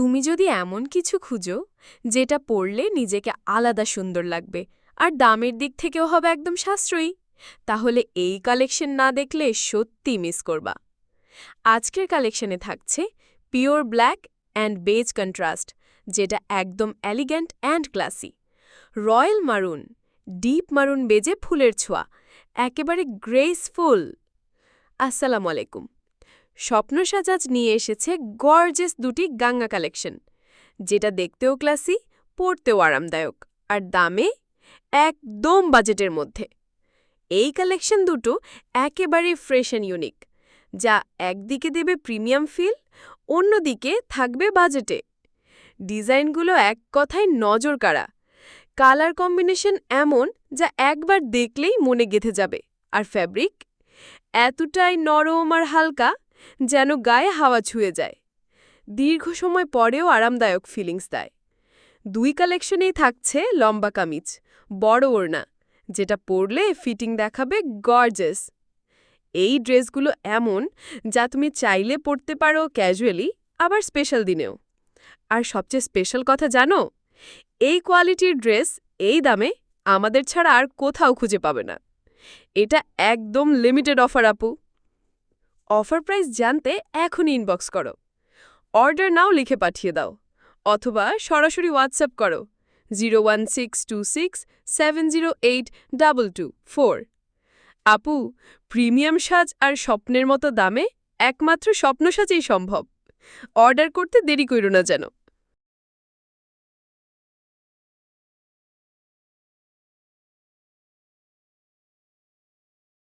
তুমি যদি এমন কিছু খুঁজো, যেটা পড়লে নিজেকে আলাদা সুন্দর লাগবে, আর দামের দিক থেকেও হবে একদম সাশ্রয়ী, তাহলে এই কালেকশন না দেখলে সত্যি মিস করবা। আজকের কালেকশনে থাকছে pure black and beige contrast, যেটা একদম elegant and classy. Royal maroon, deep maroon বেজে ফুলের ছোঁয়া, একেবারে গ্রেসফুল। আসসালামু আলাইকুম। স্বপ্ন সাজাজ নিয়ে এসেছে গর্জেস দুটি গাঙ্গা কালেকশন যেটা দেখতেও ক্লাসি পড়তেও আরামদায়ক, আর দামে একদম বাজেটের মধ্যে। এই কালেকশন দুটো একেবারে ফ্রেশ অ্যান্ড ইউনিক যা একদিকে দেবে প্রিমিয়াম ফিল অন্যদিকে থাকবে বাজেটে ডিজাইনগুলো এক কথায় নজর কাড়া কালার কম্বিনেশন এমন যা একবার দেখলেই মনে গেঁথে যাবে। আর ফ্যাব্রিক এতটাই নরম আর হালকা যেন গায়ে হাওয়া ছুঁয়ে যায়। দীর্ঘ সময় পরেও আরামদায়ক ফিলিংস দেয়। দুই কালেকশনেই থাকছে লম্বা কামিজ, বড় ওড়না, যেটা পরলে ফিটিং দেখাবে গর্জেস এই ড্রেসগুলো এমন যা তুমি চাইলে পরতে পারো ক্যাজুয়ালি আবার স্পেশাল দিনেও। আর সবচেয়ে স্পেশাল কথা জানো, এই কোয়ালিটির ড্রেস এই দামে আমাদের ছাড়া আর কোথাও খুঁজে পাবে না। এটা একদম লিমিটেড অফার আপু। অফার প্রাইস জানতে এখনই ইনবক্স করো। অর্ডার নাও লিখে পাঠিয়ে দাও, অথবা সরাসরি হোয়াটসঅ্যাপ করো zero one six two six seven zero eight double two four আপু, প্রিমিয়াম সাজ আর স্বপ্নের মতো দামে একমাত্র স্বপ্ন সাজেই সম্ভব। অর্ডার করতে দেরি করো না যেন।